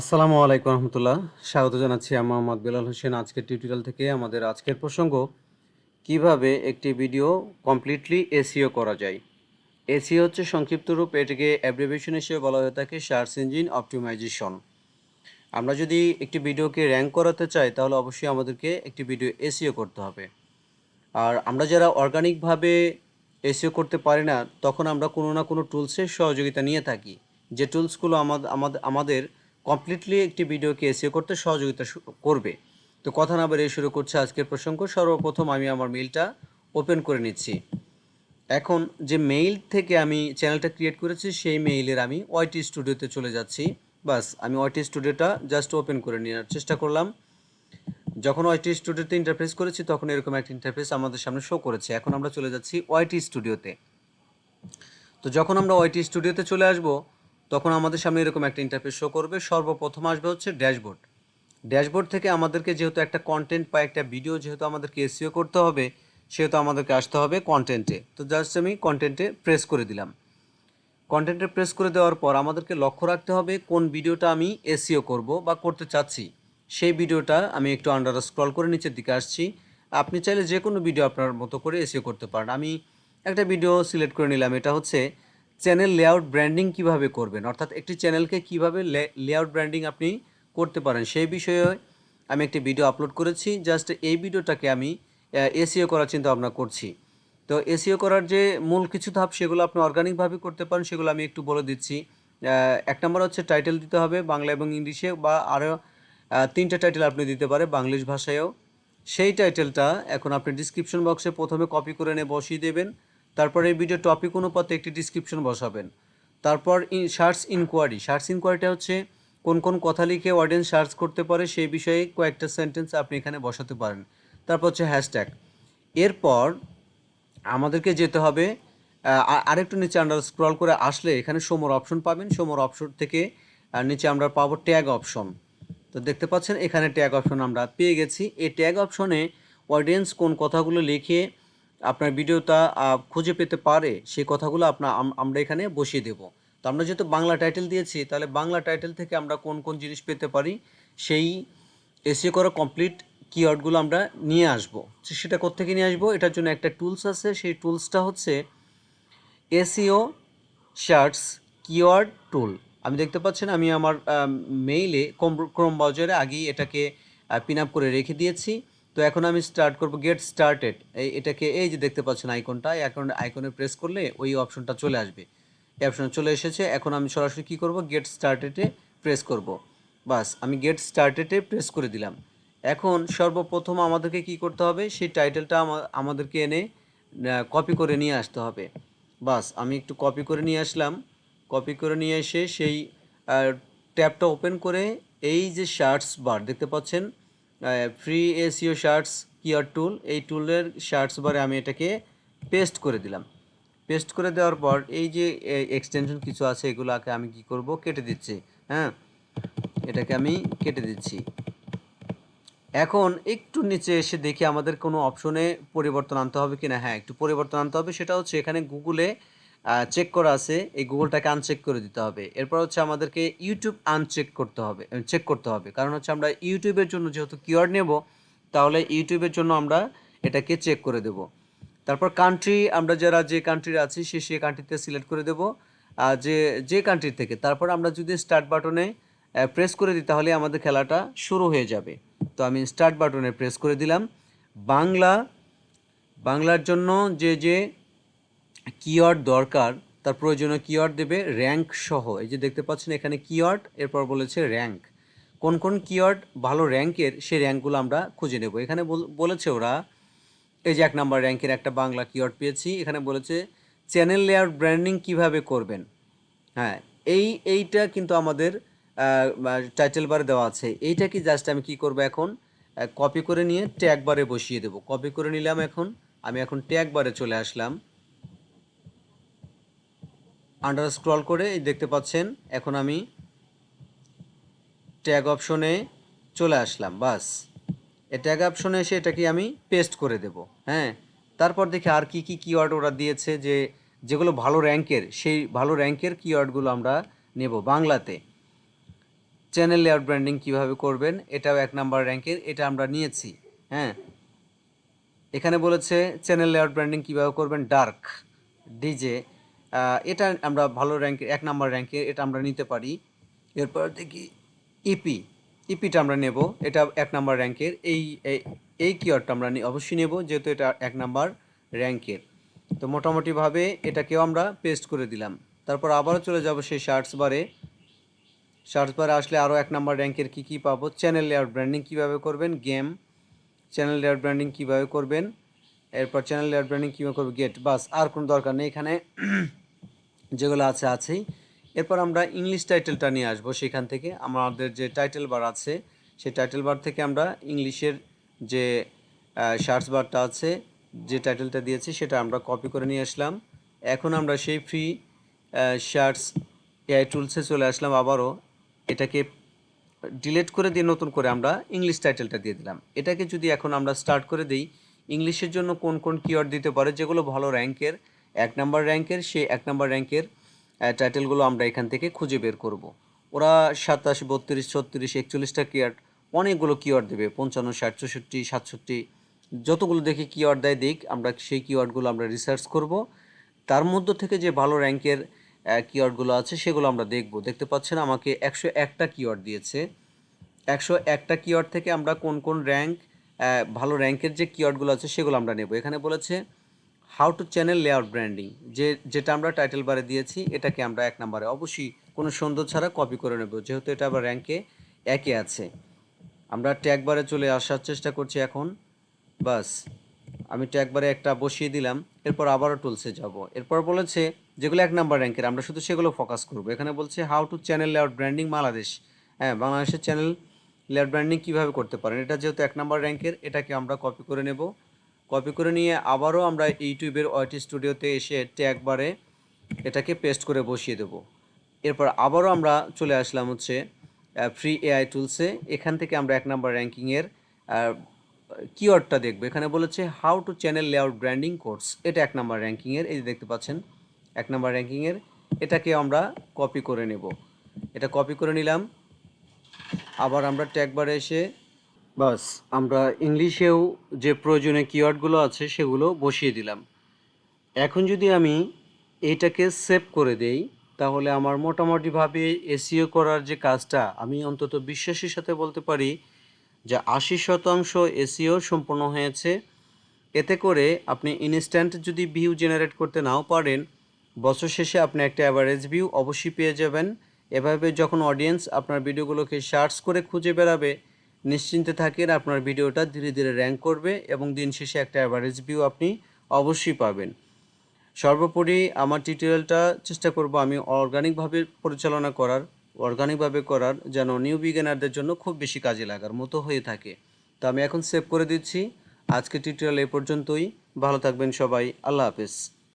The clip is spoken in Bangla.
আসসালামু আলাইকুম রহমতুল্লাহ। স্বাগত জানাচ্ছি আমি মোহাম্মদ বেলাল হোসেন। আজকের টিউটোরিয়াল থেকে আমাদের আজকের প্রসঙ্গ, কীভাবে একটি ভিডিও কমপ্লিটলি এসিও করা যায়। এসিও হচ্ছে সংক্ষিপ্ত রূপ, এটিকে অ্যাব্রিভিয়েশন হিসেবে বলা হয়ে থাকে সার্চ ইঞ্জিন অপটিমাইজেশন আমরা যদি একটি ভিডিওকে র্যাঙ্ক করাতে চাই, তাহলে অবশ্যই আমাদেরকে একটি ভিডিও এসিও করতে হবে। আর আমরা যারা অর্গানিকভাবে এসিও করতে পারি না, তখন আমরা কোনো না কোনো টুলসের সহযোগিতা নিয়ে থাকি। যে টুলসগুলো আমাদের আমাদের কমপ্লিটলি একটি ভিডিওকে এসিও করতে সহযোগিতা করবে। তো কথা না বেরিয়ে শুরু করছে আজকের প্রসঙ্গ। সর্বপ্রথম আমি আমার মেইলটা ওপেন করে নিচ্ছি। এখন যে মেইল থেকে আমি চ্যানেলটা ক্রিয়েট করেছি, সেই মেইলের আমি ওয়াইটি স্টুডিওতে চলে যাচ্ছি। বাস, আমি ওয়াইটি স্টুডিওটা জাস্ট ওপেন করে নেওয়ার চেষ্টা করলাম। যখন ওয়াইটি স্টুডিওতে ইন্টারফেস করেছি, তখন এরকম একটা ইন্টারফেস আমাদের সামনে শো করেছে। এখন আমরা চলে যাচ্ছি ওয়াইটি স্টুডিওতে তো। যখন আমরা ওয়াইটি স্টুডিওতে চলে আসব তখন আমাদের সামনে এরকম একটা ইন্টারফেস শো করবে। সর্বপ্রথম আসবে হচ্ছে ড্যাশবোর্ড ড্যাশবোর্ড থেকে আমাদেরকে যেহেতু একটা কন্টেন্ট বা একটা ভিডিও যেহেতু আমাদেরকে এসিও করতে হবে, সেহেতু আমাদেরকে আসতে হবে কন্টেন্টে তো জাস্ট আমি কন্টেন্টে প্রেস করে দিলাম। কন্টেন্টে প্রেস করে দেওয়ার পর আমাদেরকে লক্ষ্য রাখতে হবে কোন ভিডিওটা আমি এসিও করব বা করতে চাচ্ছি। সেই ভিডিওটা আমি একটু আন্ডার স্ক্রল করে নিচের দিকে আসছি। আপনি চাইলে যে কোনো ভিডিও আপনার মতো করে এসিও করতে পারেন। আমি একটা ভিডিও সিলেক্ট করে নিলাম। এটা হচ্ছে চ্যানেল লেআউট ব্র্যান্ডিং কীভাবে করবেন? অর্থাৎ একটি চ্যানেলকে কীভাবে লেআউট ব্র্যান্ডিং আপনি করতে পারেন? সেই বিষয়ে আমি একটি ভিডিও আপলোড করেছি। জাস্ট এই ভিডিওটাকে আমি এসিও করার চিন্তা ভাবনা করছি। তো এসিও করার যে মূল কিছু ধাপ, সেগুলো আপনি অর্গানিকভাবে করতে পারেন, সেগুলো আমি একটু বলে দিচ্ছি। এক নম্বর হচ্ছে টাইটেল দিতে হবে বাংলা এবং ইংলিশে বা আরও তিনটা টাইটেল আপনি দিতে পারে বাংলিশ ভাষায়ও। সেই টাইটেলটা এখন আপনি ডিসক্রিপশন বক্সে প্রথমে কপি করে নিয়ে বসিয়ে দেবেন। তারপরে এই ভিডিও টপিক অনুপাতে একটি ডিসক্রিপশন বসাবেন। তারপর সার্চ ইনকোয়ারি সার্চ ইনকোয়ারিটা হচ্ছে কোন কোন কথা লিখে অডিয়েন্স সার্চ করতে পারে, সেই বিষয়ে কয়েকটা সেন্টেন্স আপনি এখানে বসাতে পারেন। তারপর হচ্ছে হ্যাশট্যাগ এরপর আমাদেরকে যেতে হবে আরেকটু নিচে আমরা স্ক্রল করে আসলে এখানে সোমর অপশন পাবেন। সোমর অপশন থেকে নিচে আমরা পাবো ট্যাগ অপশন তো দেখতে পাচ্ছেন এখানে ট্যাগ অপশন আমরা পেয়ে গেছি। এই ট্যাগ অপশনে অডিয়েন্স কোন কথাগুলো লিখে আপনার ভিডিওটা খুঁজে পেতে পারে সেই কথাগুলো আপনার আমরা এখানে বসিয়ে দেব। তো আমরা যেহেতু বাংলা টাইটেল দিয়েছি, তাহলে বাংলা টাইটেল থেকে আমরা কোন কোন জিনিস পেতে পারি, সেই এসিও করা কমপ্লিট কিওয়ার্ডগুলো আমরা নিয়ে আসব। সেটা কোত্থেকে নিয়ে আসব? এটার জন্য একটা টুলস আছে, সেই টুলসটা হচ্ছে এসিও শার্টস কিওয়ার্ড টুল। আমি দেখতে পাচ্ছেন, আমি আমার মেইলে ক্রোম ব্রাউজারে আগেই এটাকে পিন আপ করে রেখে দিয়েছি। তো এখন আমি স্টার্ট করব গেট স্টার্টেড এই এটাকে, এই যে দেখতে পাচ্ছেন আইকনটা এখন আইকনে প্রেস করলে ওই অপশনটা চলে আসবে। এই অপশন চলে এসেছে, এখন আমি সরাসরি কি করব গেট স্টার্টেডে প্রেস করব। বাস, আমি গেট স্টার্টেডে প্রেস করে দিলাম। এখন সর্বপ্রথম আমাদেরকে কি করতে হবে, সেই টাইটেলটা আমাদেরকে এনে কপি করে নিয়ে আসতে হবে। বাস, আমি একটু কপি করে নিয়ে আসলাম। কপি করে নিয়ে এসে সেই ট্যাবটা ওপেন করে এই যে শার্টস বার দেখতে পাচ্ছেন? ফ্রি এসিও শার্টস কিয়ার টুল এই টুলের শার্টস বারে আমি এটাকে পেস্ট করে দিলাম। পেস্ট করে দেওয়ার পর এই যে এক্সটেনশন কিছু আছে, এগুলোকে আমি কি করব? কেটে দিচ্ছি হ্যাঁ? এটাকে আমি কেটে দিচ্ছি। এখন একটু নিচে এসে দেখি আমাদের কোনো অপশনে পরিবর্তন আনতে হবে কি না হ্যাঁ একটু পরিবর্তন আনতে হবে। সেটা হচ্ছে এখানে গুগলে চেক করা আছে, এই গুগলটাকে আনচেক করে দিতে হবে। এরপর হচ্ছে আমাদেরকে ইউটিউব আনচেক করতে হবে চেক করতে হবে। কারণ হচ্ছে আমরা ইউটিউবের জন্য যেহেতু কিওয়ার্ড নেব, তাহলে ইউটিউবের জন্য আমরা এটাকে চেক করে দেব। তারপর কান্ট্রি আমরা যারা যে কান্ট্রির আছি, সে সে কান্ট্রিতে সিলেক্ট করে দেব। আর যে যে কান্ট্রি থেকে, তারপর আমরা যদি স্টার্ট বাটনে প্রেস করে দিই, তাহলে আমাদের খেলাটা শুরু হয়ে যাবে। তো আমি স্টার্ট বাটনে প্রেস করে দিলাম। বাংলা, বাংলার জন্য যে যে কিওয়ার্ড দরকার, তার প্রয়োজনীয় কিওয়ার্ড দেবে র্যাঙ্ক সহ। এই যে দেখতে পাচ্ছেন এখানে কিওয়ার্ড এরপর বলেছে র্যাঙ্ক কোন কোন কিওয়ার্ড ভালো র্যাঙ্কের সেই র্যাঙ্কগুলো আমরা খুঁজে নেব। এখানে বল- বলেছে ওরা, এই যে এক নাম্বার র্যাঙ্কের একটা বাংলা কিওয়ার্ড পেয়েছি, এখানে বলেছে চ্যানেল লেয়ার ব্র্যান্ডিং কীভাবে করবেন? হ্যাঁ এই, এইটা কিন্তু আমাদের টাইটেল বারে দেওয়া আছে। এইটা কি জাস্ট আমি কি করব এখন? কপি করে নিয়ে ট্যাগ বারে বসিয়ে দেব। কপি করে নিলাম এখন, আমি এখন ট্যাগ বারে চলে আসলাম। আন্ডার স্ক্রল করে এই দেখতে পাচ্ছেন, এখন আমি ট্যাগ অপশনে চলে আসলাম, বাস। এই ট্যাগ অপশনে এসে এটাকে আমি পেস্ট করে দেব হ্যাঁ? তারপর দেখি আর কি কি কিওয়ার্ড ওরা দিয়েছে যে, যেগুলো ভালো র্যাঙ্কের সেই ভালো র্যাঙ্কের কিওয়ার্ডগুলো আমরা নেব বাংলাতে। চ্যানেল লেআউট ব্র্যান্ডিং কীভাবে করবেন, এটাও এক নাম্বার র্যাঙ্কের এটা আমরা নিয়েছি হ্যাঁ? এখানে বলেছে চ্যানেল লেআউট ব্র্যান্ডিং কীভাবে করবেন ডার্ক ডিজে এটা আমরা ভালো র্যাঙ্কের এক নাম্বার র্যাঙ্কে এটা আমরা নিতে পারি। এরপর দেখি ইপি ইপিটা আমরা নেব। এটা এক নাম্বার র্যাঙ্কের এই, এই- কিওয়ার্ডটা আমরা অবশ্যই নেব, যেহেতু এটা এক নাম্বার র্যাঙ্কের তো মোটামুটিভাবে এটাকেও আমরা পেস্ট করে দিলাম। তারপর আবারও চলে যাব সেই শার্টস বারে সার্চ বারে আসলে আরও এক নাম্বার র্যাঙ্কের কী কী পাবো? চ্যানেল লেআউট ব্র্যান্ডিং কীভাবে করবেন? গেম চ্যানেল লেআউট ব্র্যান্ডিং কীভাবে করবেন? এরপর চ্যানেল লেআউট ব্র্যান্ডিং কীভাবে করবে? গেট বাস, আর কোনো দরকার নেই এখানে। যেগুলো আছে, আছেই। এরপর আমরা ইংলিশ টাইটেলটা নিয়ে আসব সেখান থেকে। আমাদের যে টাইটেল বার আছে, সেই টাইটেল বার থেকে আমরা ইংলিশের যে সার্চ বারটা আছে, যে টাইটেলটা দিয়েছি, সেটা আমরা কপি করে নিয়ে আসলাম। এখন আমরা সেই ফ্রি শার্টস এআই টুলসে চলে আসলাম আবারও। এটাকে ডিলিট করে দিয়ে নতুন করে আমরা ইংলিশ টাইটেলটা দিয়ে দিলাম। এটাকে যদি এখন আমরা স্টার্ট করে দিই ইংলিশের জন্য কোন কোন কিওয়ার্ড দিতে পারে, যেগুলো ভালো র্যাঙ্কের এক নাম্বার র্যাঙ্কের, সেই এক নাম্বার র্যাঙ্কের টাইটেলগুলো আমরা এখান থেকে খুঁজে বের করব। ওরা সাতাশ, বত্রিশ, ছত্রিশ, একচল্লিশটা কিওয়ার্ড অনেকগুলো কিওয়ার্ড দেবে, পঞ্চান্ন, ষাট, চৌষট্টি, সাতষট্টি, যতগুলো দেখে কিওয়ার্ড দেয় দিক আমরা সেই কিওয়ার্ডগুলো আমরা রিসার্চ করব। তার মধ্য থেকে যে ভালো র্যাঙ্কের কিওয়ার্ডগুলো আছে, সেগুলো আমরা দেখব। দেখতে পাচ্ছেন আমাকে একশো একটা কিওয়ার্ড দিয়েছে। একশো একটা কিওয়ার্ড থেকে আমরা কোন কোন র্যাঙ্ক ভালো র্যাঙ্কের যে কিওয়ার্ডগুলো আছে, সেগুলো আমরা নেব। এখানে বলেছে how to channel layout branding, যে, যেটা আমরা টাইটেল বারে দিয়েছি, এটাকে আমরা এক নম্বরে। অবশ্যই কোনো সুন্দর ছাড়া কপি করে নেব, যেহেতু এটা আবার র্যাঙ্কে একে আছে। আমরা ট্যাগ বারে চলে আসার চেষ্টা করছি এখন। বাস, আমি ট্যাগ বারে একটা বসিয়ে দিলাম, এরপর আবারও টুলসে যাব। এরপর বলেছে, যেগুলো এক নাম্বার র্যাঙ্কের আমরা শুধু সেগুলো ফোকাস করব। এখানে বলছে how to channel layout branding Bangladesh. হ্যাঁ বাংলাদেশের চ্যানেল লেআউট ব্র্যান্ডিং কীভাবে করতে পারেন? এটা যেহেতু এক নাম্বার র্যাঙ্কের এটাকে আমরা কপি করে নেব। কপি করে নিয়ে আবারও আমরা ইউটিউবের ওয়াইটি স্টুডিওতে এসে ট্যাগ বারে এটাকে পেস্ট করে বসিয়ে দেব। এরপর আবারও আমরা চলে আসলাম হচ্ছে ফ্রি এআই টুলসে এখান থেকে আমরা এক নাম্বার র্যাঙ্কিংয়ের কিওয়ার্ডটা দেখব। এখানে বলেছে how to channel layout branding course এটা এক নাম্বার র্যাঙ্কিংয়ের, এই যে দেখতে পাচ্ছেন, এক নাম্বার র্যাঙ্কিংয়ের। এটাকে আমরা কপি করে নেব। এটা কপি করে নিলাম। আবার আমরা ট্যাগবারে এসে বাস, আমরা ইংলিশেও যে প্রয়োজনীয় কিওয়ার্ডগুলো আছে সেগুলো বসিয়ে দিলাম। এখন যদি আমি এইটাকে সেভ করে দেই, তাহলে আমার মোটামুটিভাবে এসিও করার যে কাজটা, আমি অন্তত বিশ্বাসের সাথে বলতে পারি যে আশি শতাংশ এসিও সম্পূর্ণ হয়েছে। এতে করে আপনি ইনস্ট্যান্ট যদি ভিউ জেনারেট করতে নাও পারেন, বছর শেষে আপনি একটা অ্যাভারেজ ভিউ অবশ্যই পেয়ে যাবেন। এভাবে যখন অডিয়েন্স আপনার ভিডিওগুলোকে সার্চ করে খুঁজে বেড়াবে নিশ্চিন্তে থাকেন, আপনার ভিডিওটা ধীরে ধীরে র্যাঙ্ক করবে এবং দিন শেষে একটা অ্যাভারেজ ভিউ আপনি অবশ্যই পাবেন। সর্বোপরি আমার টিউটোরিয়ালটা চেষ্টা করব আমি অর্গানিকভাবে পরিচালনা করার অর্গানিকভাবে করার, যেন নিউ বিগিনারদের জন্য খুব বেশি কাজে লাগার মতো হয়ে থাকে। তো আমি এখন সেভ করে দিচ্ছি। আজকে টিউটোরিয়াল এ পর্যন্তই। ভালো থাকবেন সবাই। আল্লাহ হাফেজ।